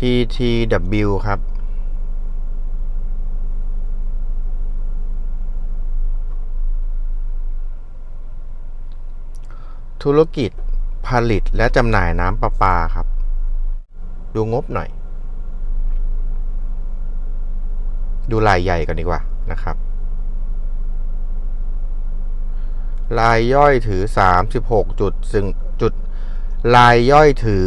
TTW ครับ ธุรกิจผลิตและจำหน่ายน้ำประปาครับ ดูงบหน่อย ดูรายใหญ่ก่อนดีกว่านะครับ รายย่อยถือ 36จุดซึ่งจุด รายย่อยถือ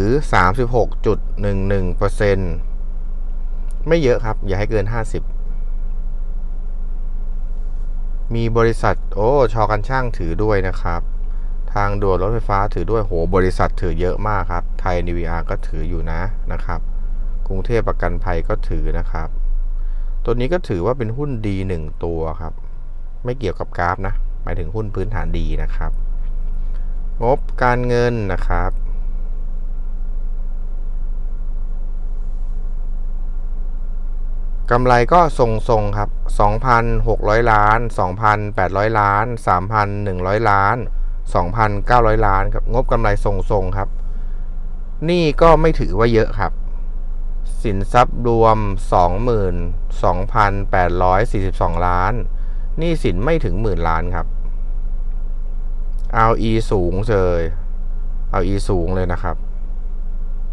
36.11%ไม่เยอะครับ อย่าให้เกิน 50 มีบริษัท โอ้ชอกันช่างถือด้วยนะครับ ทางด่วนรถไฟฟ้าถือด้วยโหบริษัทถือเยอะมากครับ ไทยนีวีอาร์ก็ถืออยู่นะนะครับ กรุงเทพประกันภัยก็ถือนะครับ ตัวนี้ก็ถือว่าเป็นหุ้นดีหนึ่งตัวครับ ไม่เกี่ยวกับกราฟนะหมายถึงหุ้นพื้นฐานดีนะครับ งบการเงินนะครับ กำไรก็ทรงๆครับ 2,600 ล้าน 2,800 ล้าน 3,100 ล้าน 2,900 ล้านครับ งบกำไรทรงๆครับ นี่ก็ไม่ถือว่าเยอะครับ สินทรัพย์รวม 22,842 ล้านหนี่สินไม่ถึงหมื่นล้านครับ RE สูงเลย RE สูงเลยนะครับ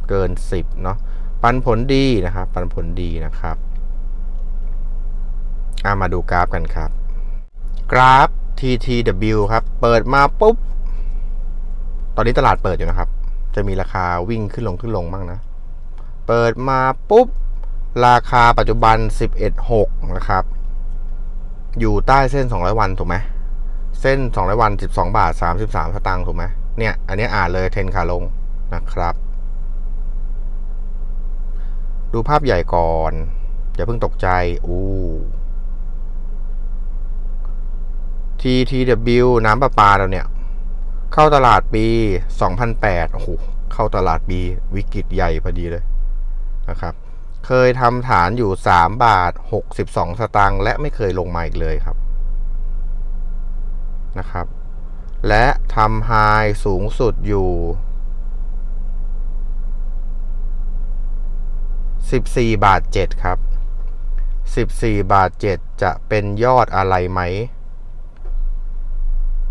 เกิน 10 เนาะปันผลดีนะครับ ปันผลดีนะครับ อามาดูกราฟกันครับ กราฟ TTW ครับ เปิดมาปุ๊บ ตอนนี้ตลาดเปิดอยู่นะครับ จะมีราคาวิ่งขึ้นลงขึ้นลงบ้างนะ เปิดมาปุ๊บ ราคาปัจจุบัน 11.6 นะครับ อยู่ใต้เส้น 200 วันถูกไหมเส้น 200 วัน 12 บาท 33สตางค์ถูกไหมเนี่ย อันนี้อ่านเลยเทรนขาลงนะครับ ดูภาพใหญ่ก่อน อย่าเพิ่งตกใจ อู้ TTW น้ำประปาเราเนี่ย เข้าตลาดปี 2008 โอ้โห เข้าตลาดปีวิกฤตใหญ่พอดีเลยนะครับ เคยทำฐานอยู่ 3 บาท 62 สตางค์และไม่เคยลงมาอีกเลยครับนะครับ และทำไฮสูงสุดอยู่ 14 บาท 7 ครับ 14 บาท 7 จะเป็นยอดอะไรไหม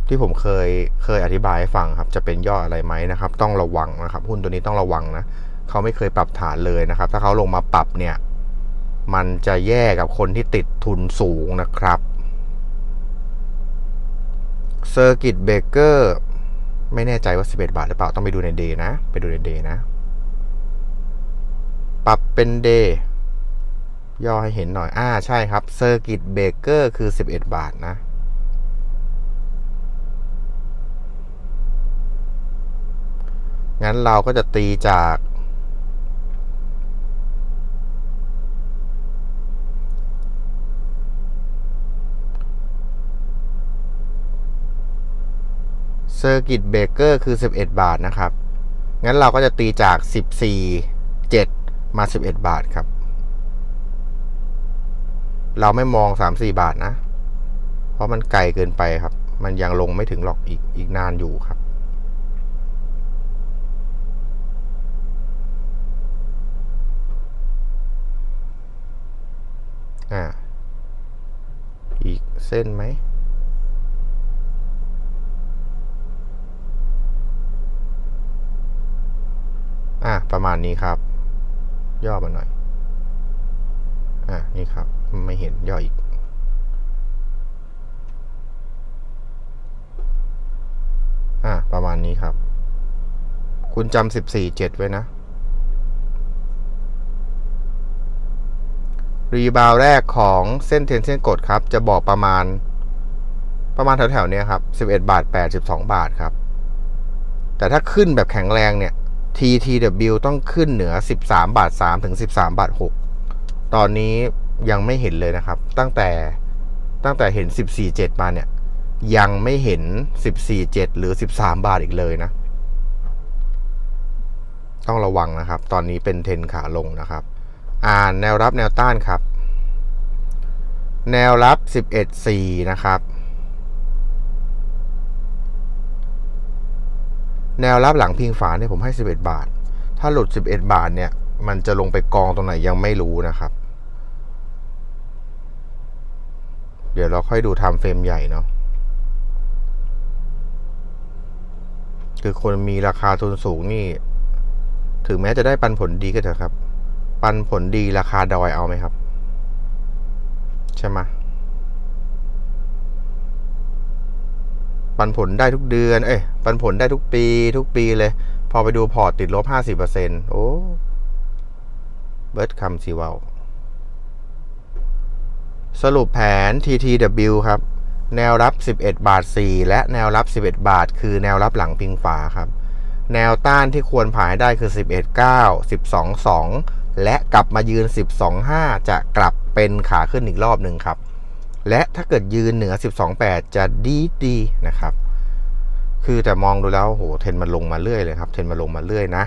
ที่ผมเคยเคยอธิบายให้ฟังครับ จะเป็นยอดอะไรไหมนะครับ ต้องระวังนะครับ หุ้นตัวนี้ต้องระวังนะเขาไม่เคยปรับฐานเลยนะครับ ถ้าเขาลงมาปรับเนี่ย มันจะแย่กับคนที่ติดทุนสูงนะครับเซอร์กิตเบเกอร์ไม่แน่ใจว่า 11 บาทหรือเปล่าต้องไปดูในเดย์นะ ไปดูในเดย์นะ ปรับเป็นเดย์ย่อให้เห็นหน่อย อ่าใช่ครับเซอร์กิตเบเกอร์คือ 11 บาทนะ งั้นเราก็จะตีจาก เซอร์กิตเบเกอร์คือ 11 บาทนะครับ งั้นเราก็จะตีจาก 14 7 มา 11 บาทครับ เราไม่มอง 3-4 บาทนะ เพราะมันไกลเกินไปครับ มันยังลงไม่ถึงหรอกอีกอีกนานอยู่ครับ อ่า อีก เส้นไหม อะ ประมาณนี้ครับ ย่อมาหน่อย อะ นี่ครับ ไม่เห็นย่ออีก อะ ประมาณนี้ครับ คุณจำสิบสี่เจ็ดไว้นะ รีบาวแรกของเส้นเทนเส้นกดครับ จะบอกประมาณประมาณแถวๆนี้ครับ 11 บาท82บาทครับ แต่ถ้าขึ้นแบบแข็งแรงเนี่ย TTW ต้องขึ้นเหนือ 13 บาท3ถึง 13 บาท 6 ตอนนี้ยังไม่เห็นเลยนะครับ ตั้งแต่ตั้งแต่เห็น 14.7 มาเนี่ย ยังไม่เห็น 14.7 หรือ 13 บาทอีกเลยนะ ต้องระวังนะครับ ตอนนี้เป็นเทนขาลงนะครับ อ่านแนวรับแนวต้านครับ แนวรับ 11.4 นะครับ แนวรับหลังพิงฝาเนี่ยผมให้ 11 บาท ถ้าหลุด 11 บาทเนี่ย มันจะลงไปกองตรงไหนยังไม่รู้นะครับ เดี๋ยวเราค่อยดูทม์เฟรมใหญ่เนาะคือคนมีราคาทุนสูงนี่ ถึงแม้จะได้ปันผลดีก็เถอะครับ ปันผลดีราคาดอยเอาไหมครับ ใช่ไหมปันผลได้ทุกเดือน เอ้ย ปันผลได้ทุกปี ทุกปีเลย พอไปดูพอร์ตติดลบห้าสิบเปอร์เซ็นโอ้ เบิร์ดคำซีวาวสรุปแผน TTW ครับ แนวรับ 11 บาท 4 และแนวรับ 11 บาท คือแนวรับหลังพิงฝาครับ แนวต้านที่ควรผ่านให้ได้คือ 11 9 12 2 และกลับมายืน 12 5 จะกลับเป็นขาขึ้นอีกรอบหนึ่งครับ และถ้าเกิดยืนเหนือ 12 8 จะดีดีนะครับ คือแต่มองดูแล้วโหเทรนมันลงมาเรื่อยเลยครับเทรนมันลงมาเรื่อยนะ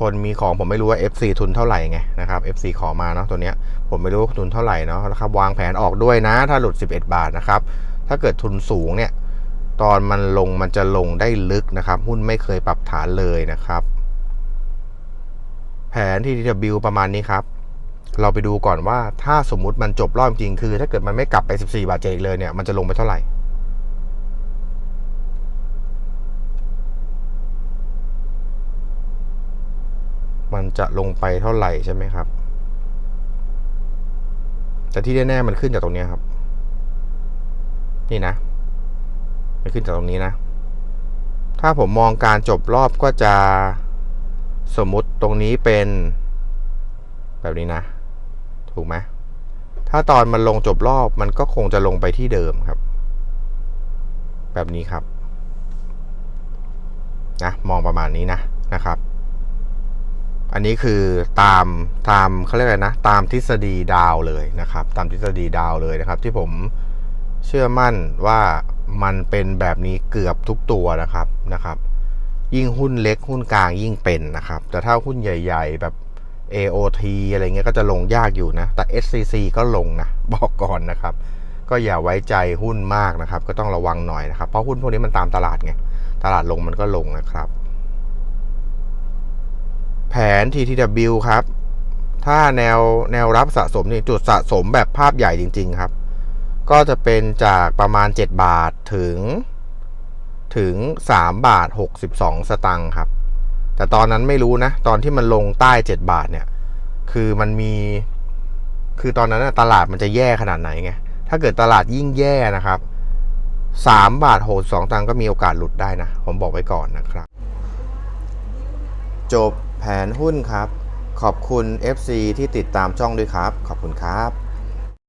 คนมีของผมไม่รู้ว่า FC ทุนเท่าไหร่ไงนะครับ FC ขอมาเนาะตัวเนี้ยผมไม่รู้ว่าทุนเท่าไหร่เนาะนะครับวางแผนออกด้วยนะ ถ้าหลุด 11 บาทนะครับ ถ้าเกิดทุนสูงเนี่ยตอนมันลงมันจะลงได้ลึกนะครับ หุ้นไม่เคยปรับฐานเลยนะครับ แผนที่ TW ประมาณนี้ครับ เราไปดูก่อนว่าถ้าสมมุติมันจบรอบจริงคือ ถ้าเกิดมันไม่กลับไป 14 บาทเจอีกเลยเนี่ยมันจะลงไปเท่าไหร่มันจะลงไปเท่าไหร่ใช่ไหมครับ แต่ที่แน่ๆมันขึ้นจากตรงนี้ครับ นี่นะ มันขึ้นจากตรงนี้นะ ถ้าผมมองการจบรอบก็จะ สมมุติตรงนี้เป็นแบบนี้นะ ถูกไหมถ้าตอนมันลงจบรอบมันก็คงจะลงไปที่เดิมครับ แบบนี้ครับนะมองประมาณนี้นะนะครับ อันนี้คือตามตามเขาเรียกอะไรนะ ตามทฤษฎีดาวเลยนะครับ ตามทฤษฎีดาวเลยนะครับ ที่ผมเชื่อมั่นว่ามันเป็นแบบนี้เกือบทุกตัวนะครับนะครับ ยิ่งหุ้นเล็กหุ้นกลางยิ่งเป็นนะครับ แต่ถ้าหุ้นใหญ่ ๆ แบบ AOT อะไรเงี้ยก็จะลงยากอยู่นะ แต่ SCC ก็ลงนะ บอกก่อนนะครับ ก็อย่าไว้ใจหุ้นมากนะครับ ก็ต้องระวังหน่อยนะครับ เพราะหุ้นพวกนี้มันตามตลาดไง ตลาดลงมันก็ลงนะครับ แผน TTW ครับ ถ้าแนวแนวรับสะสมนี่จุดสะสมแบบภาพใหญ่จริง ๆ ครับ ก็จะเป็นจากประมาณ 7 บาทถึง ถึง 3 บาท 62 สตังค์ครับ แต่ตอนนั้นไม่รู้นะ ตอนที่มันลงใต้ 7 บาทเนี่ย คือมันมี คือตอนนั้นนะตลาดมันจะแย่ขนาดไหนไง ถ้าเกิดตลาดยิ่งแย่นะครับ 3 บาท 62 ตังค์ก็มีโอกาสหลุดได้นะ ผมบอกไว้ก่อนนะครับ จบแผนหุ้นครับ ขอบคุณ FC ที่ติดตามช่องด้วยครับ ขอบคุณครับ